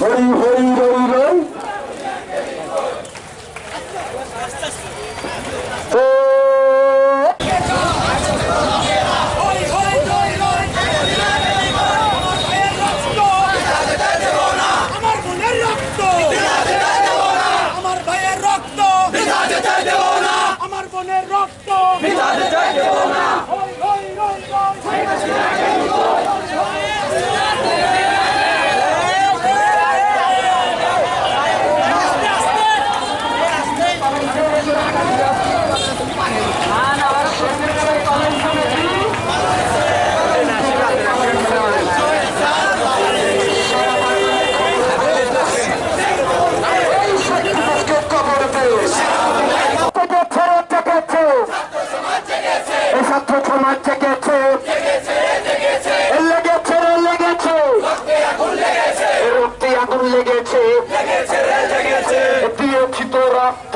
হরি হরি রক্ত।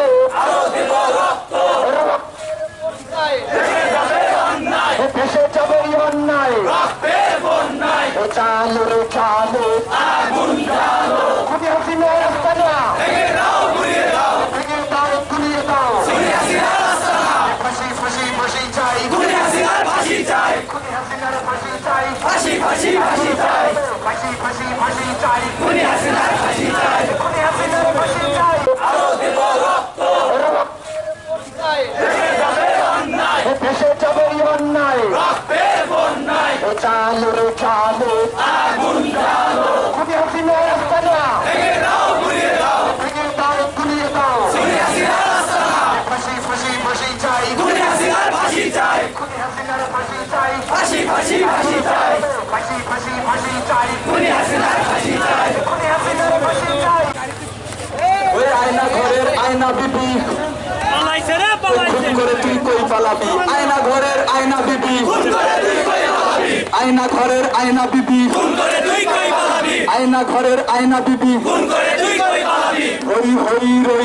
দেশে যাবে অন্যায়। চালু চালু খুবই হাসিনা রাস্তা না ফাঁসি ফাঁসি ফাঁসি চাই। ফাঁসি ফাঁসি ফাঁসি চাই। খুনি হাসিনার ফাঁসি চাই। অন্যায় ও চালু রে চালু খুবই হাসিনা রাস্তা না ভেঙে দাও গুলিয়ে দাও ফাঁসি ফাঁসি ফাঁসি চাই খুনি হাসিনার ফাঁসি চাই ফাঁসি ফাঁসি ফাঁসি চাই খুনি হাসিনার ফাঁসি চাই ওই আয়না ঘরের আয়না বিবি। পালাইছে রে পালাইছে। করে তুই কই পালাবি? আয়না ঘরের আয়না বিবি। আয়না ঘরের আয়না বিবি। আয়না ঘরের আয়না বিবি। হরি হরি রই